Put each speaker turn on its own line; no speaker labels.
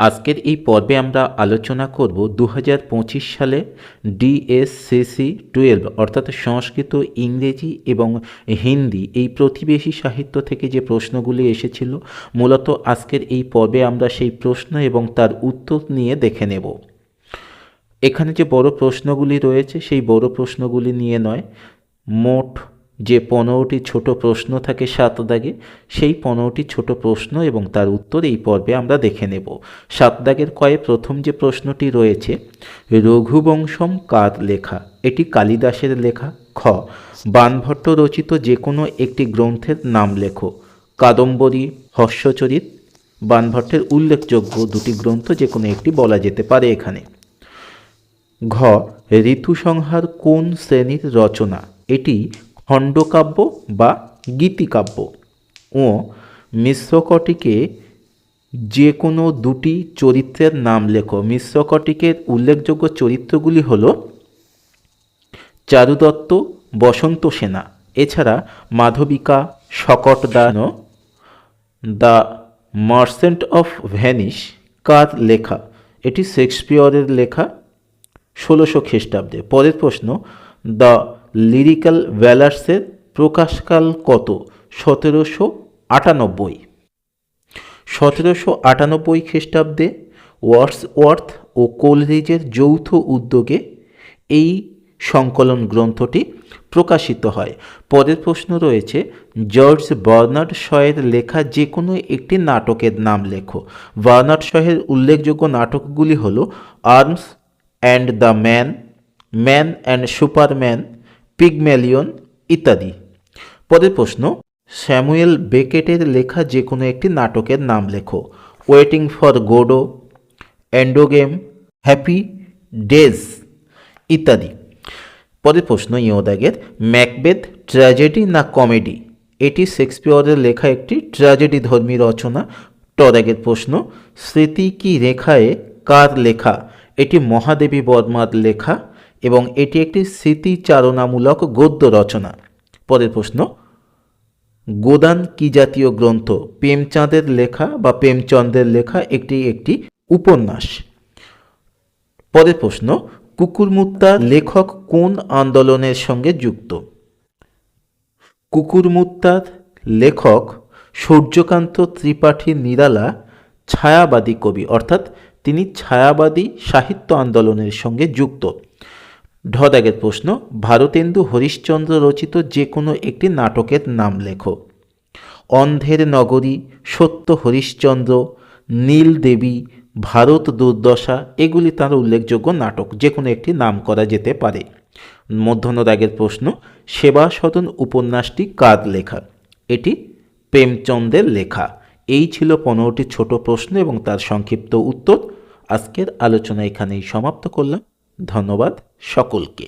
আজকের এই পর্বে আমরা আলোচনা করব দু হাজার পঁচিশ সালে ডিএসসিসি টুয়েলভ, অর্থাৎ সংস্কৃত, ইংরেজি এবং হিন্দি এই প্রতিবেশী সাহিত্য থেকে যে প্রশ্নগুলি এসেছিল, মূলত আজকের এই পর্বে আমরা সেই প্রশ্ন এবং তার উত্তর নিয়ে দেখে নেব। এখানে যে বড় প্রশ্নগুলি রয়েছে, সেই বড় প্রশ্নগুলি নিয়ে নয়, মোট যে পনেরোটি ছোট প্রশ্ন থাকে সাত দাগে, সেই পনেরোটি ছোট প্রশ্ন এবং তার উত্তর এই পর্বে আমরা দেখে নেব। সাত দাগের কয়ে প্রথম যে প্রশ্নটি রয়েছে, রঘুবংশম কার লেখা? এটি কালিদাসের লেখা। খ, বানভট্ট রচিত যে কোনো একটি গ্রন্থের নাম লেখো। কাদম্বরী, হর্ষচরিত, বানভট্টের উল্লেখযোগ্য দুটি গ্রন্থ যে কোনো একটি বলা যেতে পারে এখানে। ঘ, ঋতুসংহার কোন শ্রেণির রচনা? এটি খণ্ডকাব্য বা গীতিকাব্য। ও মিশ্রকটিকে যে কোনো দুটি চরিত্রের নাম লেখো। মিশ্রকটিকের উল্লেখযোগ্য চরিত্রগুলি হল চারুদত্ত, বসন্ত সেনা, এছাড়া Madhavika শকটদান the merchant of Venice কার লেখা। এটি শেক্সপিয়রের লেখা ষোলোশো খ্রিস্টাব্দে। পরের প্রশ্ন, দ্য লিরিক্যাল ভ্যালার্সের প্রকাশকাল কত? সতেরোশো আটানব্বই। সতেরোশো আটানব্বই খ্রিস্টাব্দে ওয়ার্ডসওয়ার্থ ও কোলরিজের যৌথ উদ্যোগে এই সংকলন গ্রন্থটি প্রকাশিত হয়। পরের প্রশ্ন রয়েছে, জর্জ বার্নার্ড শয়ের লেখা যে কোনো একটি নাটকের নাম লেখো। বার্নার্ড শয়ের উল্লেখযোগ্য নাটকগুলি হল Arms and the Man Man and Superman Pygmalion ইত্যাদি। পরের প্রশ্ন, স্যামুয়েল বেকেটের লেখা যে কোনো একটি নাটকের নাম লেখো। Waiting for Godot Endgame happy days ইত্যাদি। পরের প্রশ্ন ইয়োদাগের ম্যাকবেথ ট্র্যাজেডি না কমেডি? এটি শেক্সপিয়রের লেখা একটি ট্র্যাজেডি ধর্মী রচনা। টরাগের প্রশ্ন, স্মৃতি কি রেখায় কার লেখা? এটি মহাদেবী বর্মার লেখা। এবং এটি একটি স্মৃতিচারণামূলক গদ্য রচনা। পরের প্রশ্ন, গোদান কি জাতীয় গ্রন্থ? প্রেমচাঁদের লেখা বা প্রেমচন্দ্রের লেখা একটি একটি উপন্যাস। পরের প্রশ্ন, কুকুরমুত্তার লেখক কোন আন্দোলনের সঙ্গে যুক্ত? কুকুরমুত্তার লেখক সূর্যকান্ত ত্রিপাঠী নিরালা ছায়াবাদী কবি, অর্থাৎ তিনি ছায়াবাদী সাহিত্য আন্দোলনের সঙ্গে যুক্ত। ঢদাগের প্রশ্ন, ভারতেন্দু হরিশ্চন্দ্র রচিত যে কোনো একটি নাটকের নাম লেখো। অন্ধের নগরী, সত্য হরিশ্চন্দ্র, নীল দেবী, ভারত দুর্দশা, এগুলি তার উল্লেখযোগ্য নাটক যে কোনো একটি নাম করা যেতে পারে। মধ্যনদাগের প্রশ্ন, সেবা সদন উপন্যাসটি কার লেখা? এটি প্রেমচন্দ্রের লেখা। এই ছিল পনেরোটি ছোট প্রশ্ন এবং তার সংক্ষিপ্ত উত্তর। আজকের আলোচনা এখানেই সমাপ্ত করলাম। ধন্যবাদ সকলকে।